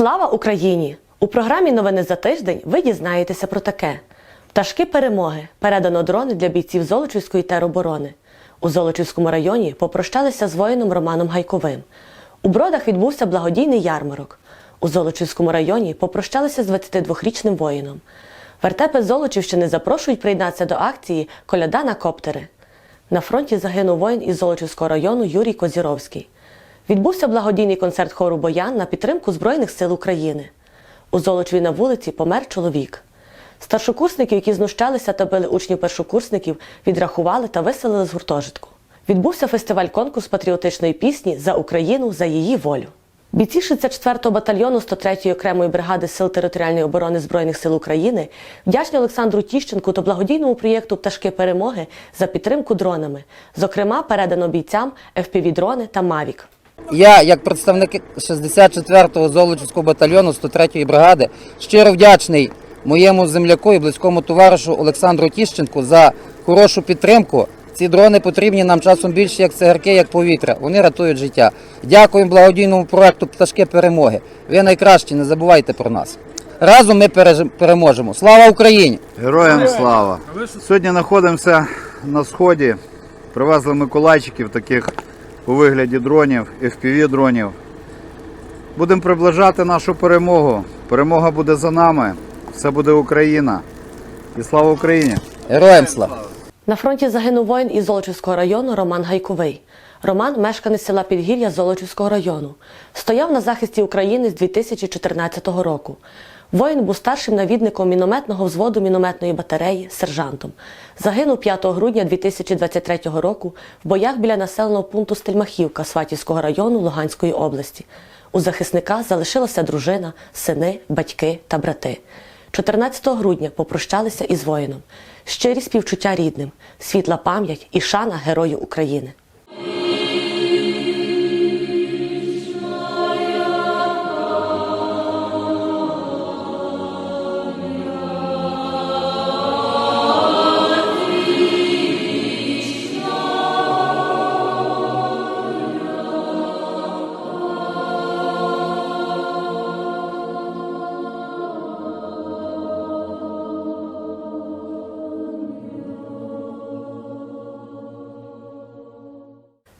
Слава Україні! У програмі Новини за тиждень ви дізнаєтеся про таке: пташки перемоги передано дрони для бійців Золочівської тероборони. У Золочівському районі попрощалися з воїном Романом Гайковим. У Бродах відбувся благодійний ярмарок. У Золочівському районі попрощалися з 22-річним воїном. Вертепи Золочівщини запрошують приєднатися до акції Коляда на коптери. На фронті загинув воїн із Золочівського району Юрій Козіровський. Відбувся благодійний концерт хору Боян на підтримку Збройних сил України. У Золочеві на вулиці помер чоловік. Старшокурсників, які знущалися та били учнів першокурсників, відрахували та виселили з гуртожитку. Відбувся фестиваль-конкурс патріотичної пісні за Україну за її волю. Бійці 64-го батальйону 103-ї окремої бригади Сил територіальної оборони Збройних сил України вдячні Олександру Тіщенку та благодійному проєкту Пташки перемоги за підтримку дронами. Зокрема, передано бійцям FPV-дрони та Мавік. Я, як представник 64-го Золочівського батальйону 103-ї бригади, щиро вдячний моєму земляку і близькому товаришу Олександру Тіщенку за хорошу підтримку. Ці дрони потрібні нам часом більше як цигарки, як повітря. Вони рятують життя. Дякуємо благодійному проекту Пташки перемоги. Ви найкращі, не забувайте про нас. Разом ми переможемо. Слава Україні! Героям слава! Сьогодні знаходимося на сході. Привезли миколайчиків таких у вигляді дронів, FPV дронів. Будемо приближати нашу перемогу. Перемога буде за нами. Все буде Україна. І слава Україні! Героям слава! На фронті загинув воїн із Золочівського району Роман Гайковий. Роман мешканець села Підгір'я Золочівського району. Стояв на захисті України з 2014 року. Воїн був старшим навідником мінометного взводу мінометної батареї, сержантом. Загинув 5 грудня 2023 року в боях біля населеного пункту Стельмахівка Сватівського району Луганської області. У захисника залишилася дружина, сини, батьки та брати. 14 грудня попрощалися із воїном. Щирі співчуття рідним, світла пам'ять і шана Герою України. –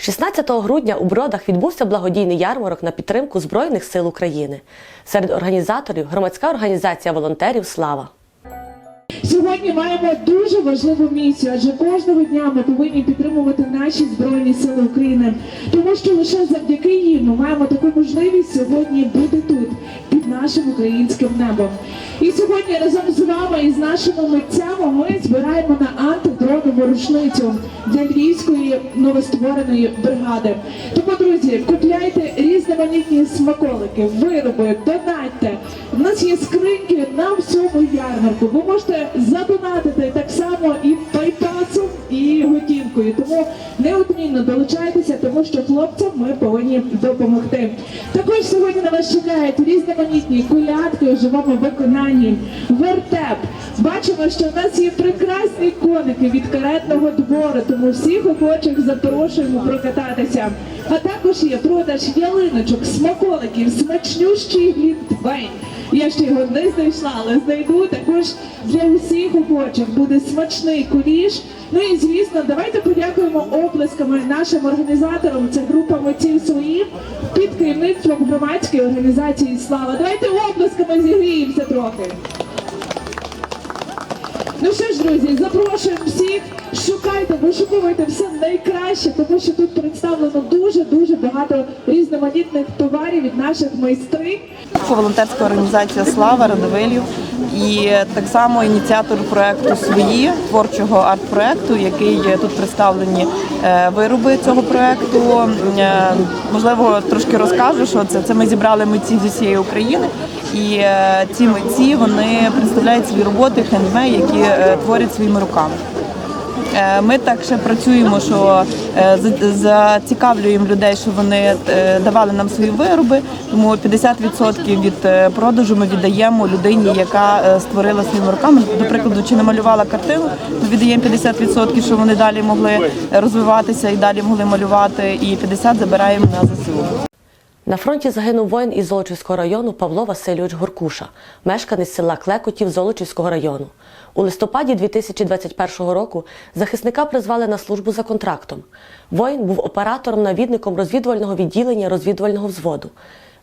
16 грудня у Бродах відбувся благодійний ярмарок на підтримку Збройних сил України. Серед організаторів громадська організація волонтерів Слава. Сьогодні маємо дуже важливу місію, адже кожного дня ми повинні підтримувати наші збройні сили України, тому що лише завдяки їм ми маємо таку можливість сьогодні бути тут, під нашим українським небом. І сьогодні разом з вами і з нашими митцями ми збираємо на антидронову рушницю для львівської новоствореної бригади. Тому, друзі, купляйте різноманітні смаколики, вироби, донатьте. У нас є скриньки на всьому ярмарку. Ви можете задонатити так само і пайпасом, і готівкою. Тому неодмінно долучайтеся, тому що хлопцям ми повинні допомогти. Також сьогодні на вас чекають різноманітні колядки у живому виконанні, вертеп. Бачимо, що в нас є прекрасні коники від каретного двору, тому всіх охочих запрошуємо прокататися. А також є продаж ялиночок, смаколиків, смачнющий глінтвейн. Я ще його не знайшла, але знайду також для усіх охочих буде смачний куліш. Ну і звісно, давайте подякуємо оплесками нашим організаторам. Це група митців своїх під керівництвом громадської організації Слава. Давайте оплесками зігріємося трохи. Ну що ж, друзі, запрошуємо всіх. Шукайте, вишукуйте все найкраще, тому що тут представлено дуже дуже багато різноманітних товарів від наших майстринь. волонтерська організація Слава Радовилів і так само ініціатор проекту свої творчого арт-проекту, який тут представлені е, вироби цього проекту. Е, Можливо, трошки розкажу, що це. Це ми зібрали митців зі всієї України, і е, ці митці вони представляють свої роботи хендмей, які творять своїми руками. Е, Ми так ще працюємо, що е, зацікавлюємо людей, щоб вони е, давали нам свої вироби. Тому 50% від е, продажу ми віддаємо людині, яка е, створила своїми руками. До прикладу, чи намалювала картину, то віддаємо 50%, щоб вони далі могли розвиватися і далі могли малювати, і 50% забираємо на ЗСУ. На фронті загинув воїн із Золочівського району Павло Васильович Горкуша, мешканець села Клекотів Золочівського району. У листопаді 2021 року захисника призвали на службу за контрактом. Воїн був оператором-навідником розвідувального відділення розвідувального взводу.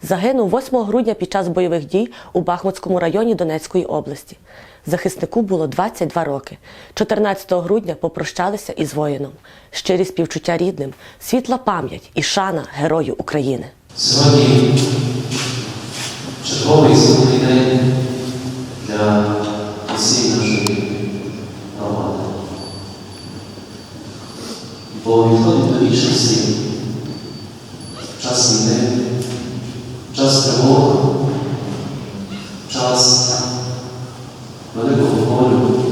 Загинув 8 грудня під час бойових дій у Бахмутському районі Донецької області. Захиснику було 22 роки. 14 грудня попрощалися із воїном. Щирі співчуття рідним, світла пам'ять і шана герою України. Сьогодні черговий святий день для усієї Бо відходить до вічності час війни, час тривоги, час великого болю,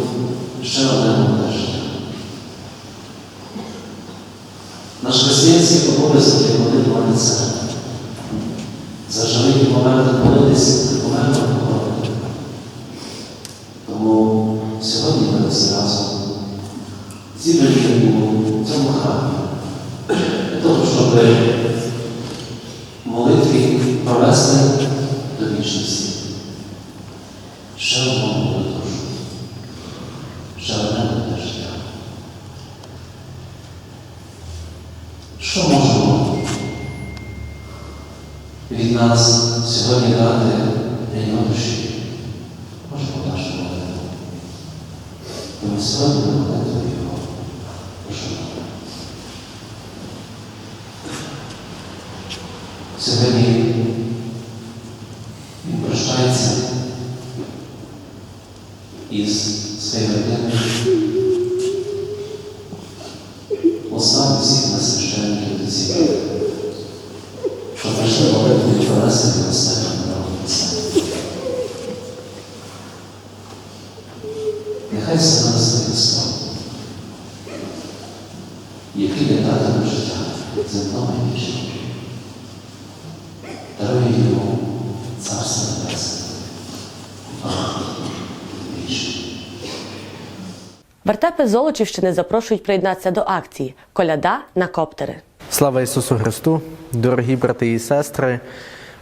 ще одне обмеження. Наш християнський обов'язок є молитва на це. За живий момент молитись померло говорити. Тому сьогодні ми всі разом зібрані у цьому храмі для того, щоб в молитві провести до вічності. Ще одну молитву, ще одне буде життя. Що можемо від нас сьогодні дати рівно душі. Можемо нашу молитву. Тому сьогодні ми молитву його. Прошу. Сьогодні він прощається із своєю родиною. Останніх всіх нас священників до цієї що прийшли молитву і провести до останнього народу Нехай все нас Христом, який не дати нам життя і вічного. Дарує йому Царство Небесне. Вертепи Золочівщини запрошують приєднатися до акції Коляда на коптери. Слава Ісусу Христу, дорогі брати і сестри.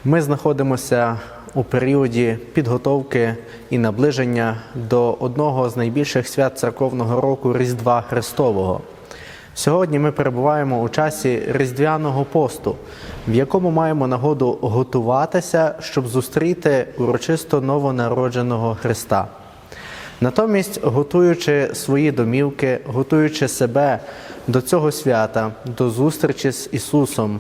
Ми знаходимося у періоді підготовки і наближення до одного з найбільших свят церковного року Різдва Христового. Сьогодні ми перебуваємо у часі Різдвяного посту, в якому маємо нагоду готуватися, щоб зустріти урочисто новонародженого Христа. Натомість, готуючи свої домівки, готуючи себе до цього свята, до зустрічі з Ісусом,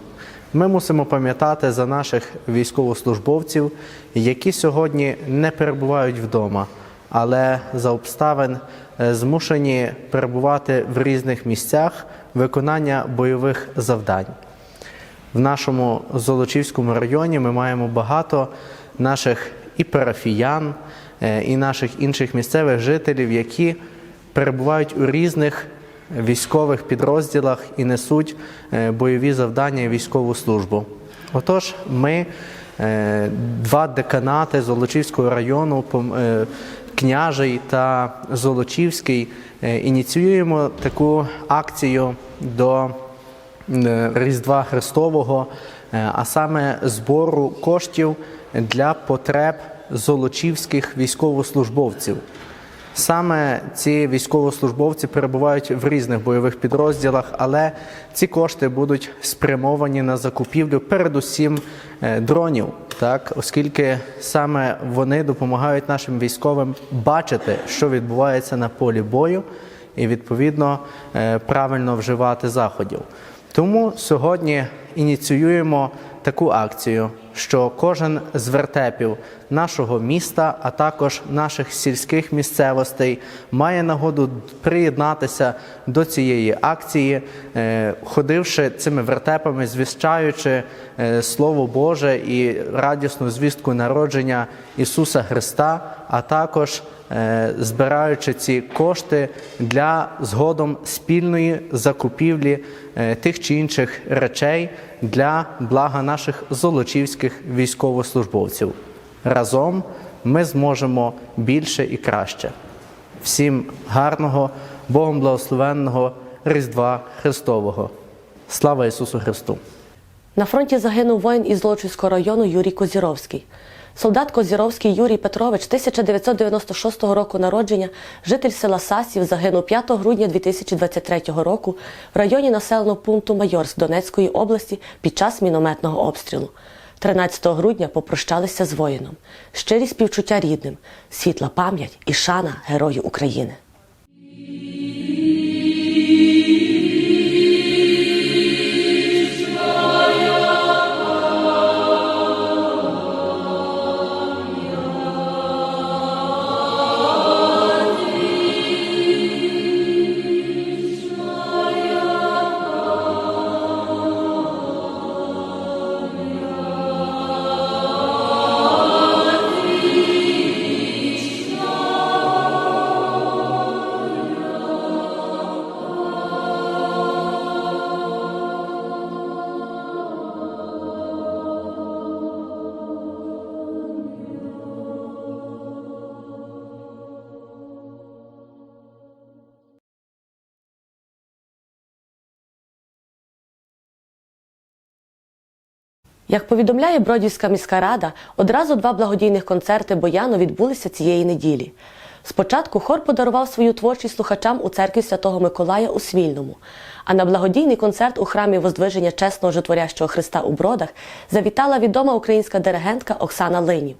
ми мусимо пам'ятати за наших військовослужбовців, які сьогодні не перебувають вдома, але за обставин змушені перебувати в різних місцях виконання бойових завдань. В нашому Золочівському районі ми маємо багато наших і парафіян, е, і наших інших місцевих жителів, які перебувають у різних військових підрозділах і несуть е, бойові завдання і військову службу. Отож, ми, е, два деканати Золочівського району, е, Княжий та Золочівський, е, ініціюємо таку акцію до е, Різдва Христового, е, а саме збору коштів для потреб золочівських військовослужбовців. Саме ці військовослужбовці перебувають в різних бойових підрозділах, але ці кошти будуть спрямовані на закупівлю передусім е, дронів, так оскільки саме вони допомагають нашим військовим бачити, що відбувається на полі бою, і відповідно е, правильно вживати заходів. Тому сьогодні ініціюємо таку акцію, що кожен з вертепів нашого міста, а також наших сільських місцевостей, має нагоду приєднатися до цієї акції, е, ходивши цими вертепами, звіщаючи е, Слово Боже і радісну звістку народження Ісуса Христа, а також збираючи ці кошти для згодом спільної закупівлі е, тих чи інших речей для блага наших золочівських військовослужбовців. Разом ми зможемо більше і краще. Всім гарного, Богом благословенного Різдва Христового. Слава Ісусу Христу! На фронті загинув воїн із Золочівського району Юрій Козіровський. Солдат Козіровський Юрій Петрович 1996 року народження, житель села Сасів, загинув 5 грудня 2023 року в районі населеного пункту Майорськ Донецької області під час мінометного обстрілу. 13 грудня попрощалися з воїном. Щирі співчуття рідним, світла пам'ять і шана Герою України. Як повідомляє Бродівська міська рада, одразу два благодійних концерти Бояну відбулися цієї неділі. Спочатку хор подарував свою творчість слухачам у церкві Святого Миколая у Смільному. А на благодійний концерт у храмі Воздвиження чесного житворящого Христа у Бродах завітала відома українська диригентка Оксана Линів.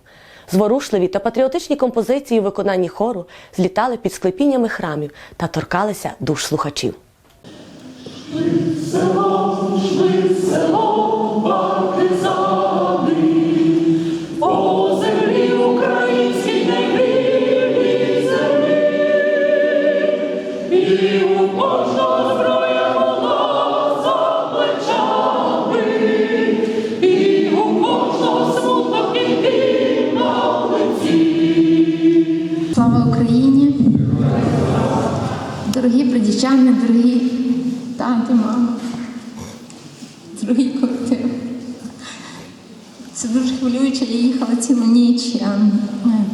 Зворушливі та патріотичні композиції у виконанні хору злітали під склепіннями храмів та торкалися душ слухачів. Слава Україні! Дорогі бродівчани, дорогі тати, мама, дорогі колектив. Це дуже хвилююче. Я їхала цілу ніч. Я е,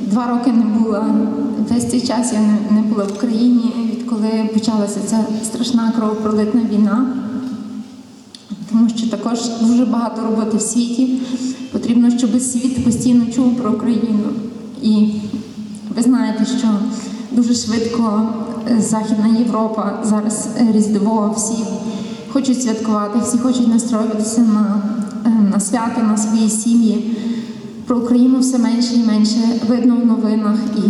два роки не була. Весь цей час я не, не була в Україні, відколи почалася ця страшна кровопролитна війна. Тому що також дуже багато роботи в світі. Потрібно, щоб світ постійно чув про Україну. І ви знаєте, що дуже швидко е, Західна Європа зараз е, Різдво, всі хочуть святкувати, всі хочуть настроюватися на, е, на свято, на свої сім'ї. Про Україну все менше і менше видно в новинах. І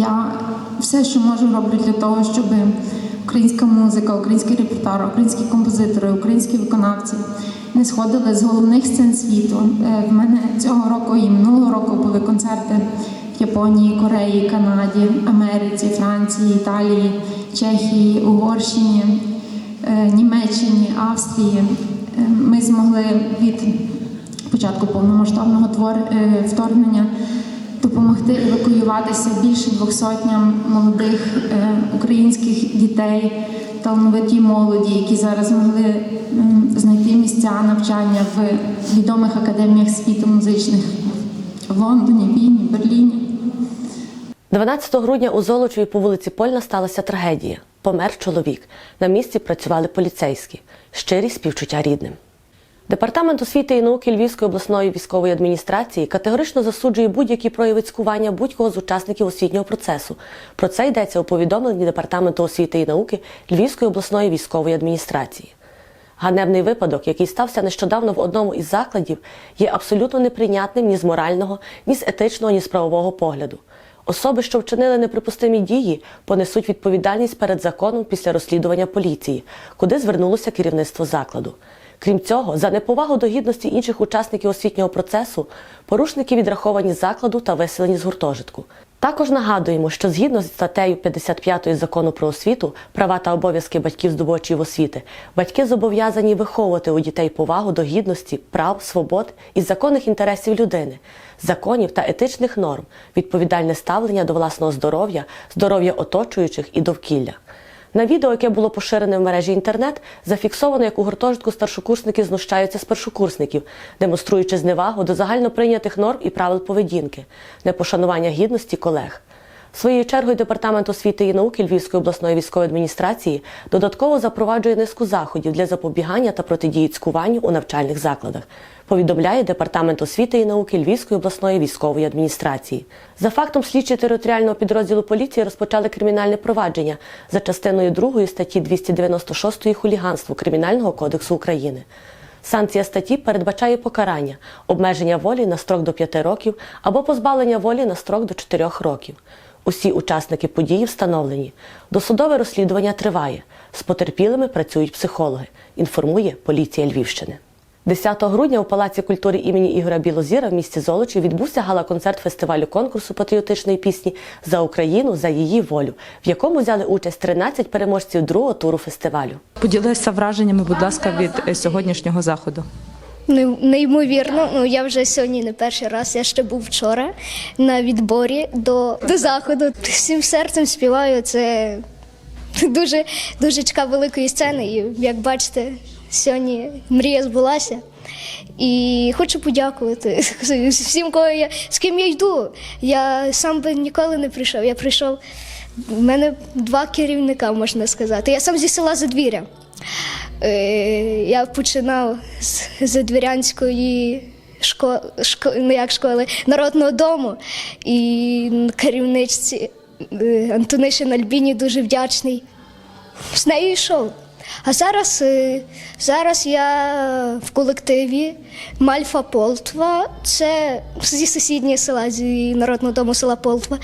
я все, що можу, роблю для того, щоб українська музика, український репертуар, українські композитори, українські виконавці не сходили з головних сцен світу. Е, В мене цього року і минулого року були концерти в Японії, Кореї, Канаді, Америці, Франції, Італії, Чехії, Угорщині, е, Німеччині, Австрії. Е, Ми змогли від початку повномасштабного вторгнення допомогти евакуюватися більше двох сотням молодих е, українських дітей, талановитій молоді, які зараз могли знайти місця навчання в відомих академіях світу музичних в Лондоні, Віні, Берліні. 12 грудня у Золочеві по вулиці Польна сталася трагедія. Помер чоловік. На місці працювали поліцейські. Щирі співчуття рідним. Департамент освіти і науки Львівської обласної військової адміністрації категорично засуджує будь-які прояви цькування будь-кого з учасників освітнього процесу. Про це йдеться у повідомленні Департаменту освіти і науки Львівської обласної військової адміністрації. Ганебний випадок, який стався нещодавно в одному із закладів, є абсолютно неприйнятним ні з морального, ні з етичного, ні з правового погляду. Особи, що вчинили неприпустимі дії, понесуть відповідальність перед законом після розслідування поліції, куди звернулося керівництво закладу. Крім цього, за неповагу до гідності інших учасників освітнього процесу порушники відраховані з закладу та виселені з гуртожитку. Також нагадуємо, що згідно з статтею 55 закону про освіту, права та обов'язки батьків здобувачів освіти, батьки зобов'язані виховувати у дітей повагу до гідності, прав, свобод і законних інтересів людини, законів та етичних норм, відповідальне ставлення до власного здоров'я, здоров'я оточуючих і довкілля. На відео, яке було поширене в мережі інтернет, зафіксовано, як у гуртожитку старшокурсники знущаються з першокурсників, демонструючи зневагу до загально прийнятих норм і правил поведінки, непошанування гідності колег. Своєю чергою департамент освіти і науки Львівської обласної військової адміністрації додатково запроваджує низку заходів для запобігання та протидії цькуванню у навчальних закладах. Повідомляє департамент освіти і науки Львівської обласної військової адміністрації. За фактом слідчі територіального підрозділу поліції розпочали кримінальне провадження за частиною 2 статті 296 хуліганство Кримінального кодексу України. Санкція статті передбачає покарання, обмеження волі на строк до 5 років або позбавлення волі на строк до 4 років. Усі учасники події встановлені. Досудове розслідування триває. З потерпілими працюють психологи, інформує поліція Львівщини. 10 грудня у Палаці культури імені Ігоря Білозіра в місті Золочі відбувся гала-концерт фестивалю конкурсу патріотичної пісні за Україну за її волю, в якому взяли участь 13 переможців другого туру фестивалю. Поділися враженнями, будь ласка, від е, сьогоднішнього заходу. Не- Неймовірно, ну я вже сьогодні не перший раз. Я ще був вчора на відборі до, до заходу. Всім серцем співаю. Це дуже дуже чекав великої сцени. І як бачите, сьогодні мрія збулася. І хочу подякувати всім, кого я з ким я йду. Я сам би ніколи не прийшов. Я прийшов. У мене два керівника, можна сказати. Я сам зі села Задвір'я. Е, Я починав з Задвірянської школи, шко, ну як школи, народного дому. І керівничці е, Антонишин Альбіні дуже вдячний. З нею йшов. А зараз, е, зараз я в колективі Мальфа Полтва. Це зі сусіднього села, зі народного дому села Полтва.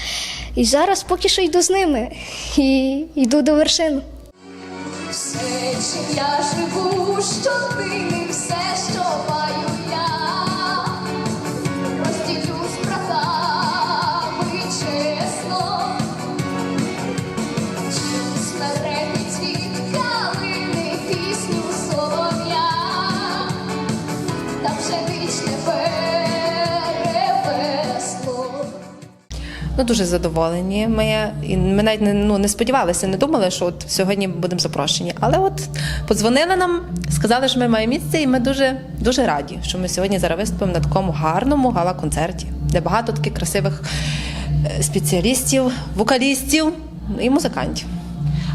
І зараз поки що йду з ними і йду до вершин. Все, чи я живу, не все, що Ну, дуже задоволені. Ми, і ми навіть не, ну, не сподівалися, не думали, що от сьогодні будемо запрошені. Але от подзвонили нам, сказали, що ми маємо місце, і ми дуже, дуже раді, що ми сьогодні зараз виступимо на такому гарному гала-концерті, де багато таких красивих е, спеціалістів, вокалістів і музикантів.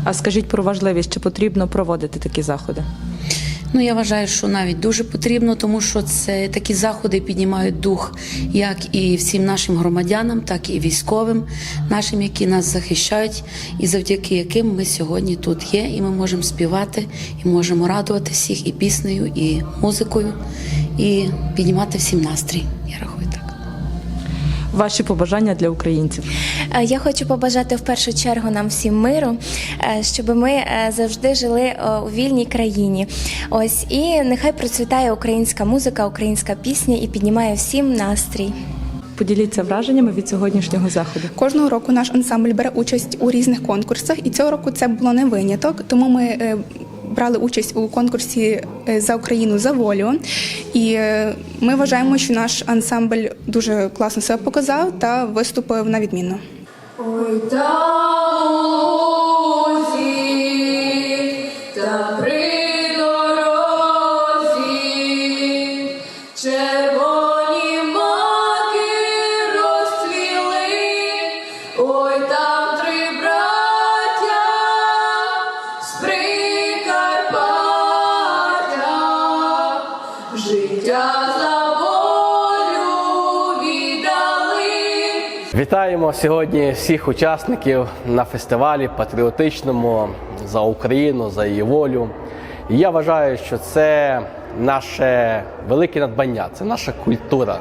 А скажіть про важливість, чи потрібно проводити такі заходи? Ну, я вважаю, що навіть дуже потрібно, тому що це такі заходи піднімають дух як і всім нашим громадянам, так і військовим нашим, які нас захищають, і завдяки яким ми сьогодні тут є, і ми можемо співати, і можемо радувати всіх і піснею, і музикою, і піднімати всім настрій. Я рахую так. Ваші побажання для українців. Е, Я хочу побажати в першу чергу нам всім миру, е, щоб ми е, завжди жили у вільній країні. Ось і нехай процвітає українська музика, українська пісня і піднімає всім настрій. Поділіться враженнями від сьогоднішнього заходу. Кожного року наш ансамбль бере участь у різних конкурсах, і цього року це було не виняток. Тому ми брали участь у конкурсі е, за Україну за волю. І е, ми вважаємо, що наш ансамбль дуже класно себе показав та виступив на відмінно. Ой, та при дорозі, Сьогодні всіх учасників на фестивалі патріотичному за Україну, за її волю. І я вважаю, що це наше велике надбання, це наша культура,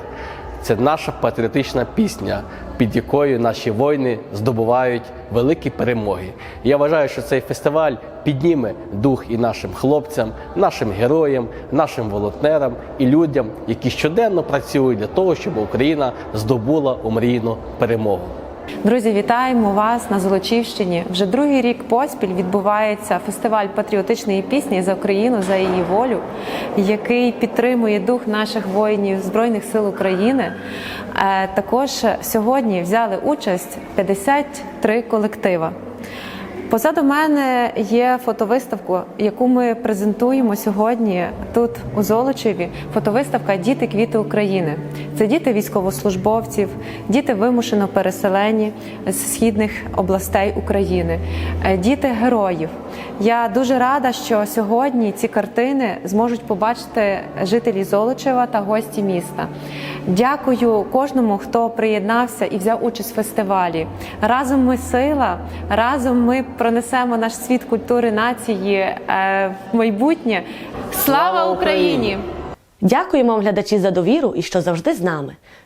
це наша патріотична пісня, під якою наші воїни здобувають великі перемоги. Я вважаю, що цей фестиваль підніме дух і нашим хлопцям, нашим героям, нашим волонтерам і людям, які щоденно працюють для того, щоб Україна здобула омрійну перемогу. Друзі, вітаємо вас на Золочівщині. Вже другий рік поспіль відбувається фестиваль патріотичної пісні за Україну за її волю, який підтримує дух наших воїнів Збройних сил України. Е, Також сьогодні взяли участь 53 колектива. Позаду мене є фотовиставка, яку ми презентуємо сьогодні тут у Золочеві. Фотовиставка Діти квіти України. Це діти військовослужбовців, діти вимушено переселені з східних областей України, е, діти героїв. Я дуже рада, що сьогодні ці картини зможуть побачити жителі Золочева та гості міста. Дякую кожному, хто приєднався і взяв участь в фестивалі. Разом ми сила, разом ми пронесемо наш світ культури нації е, в майбутнє. Слава Україні! Дякуємо глядачі, за довіру і що завжди з нами.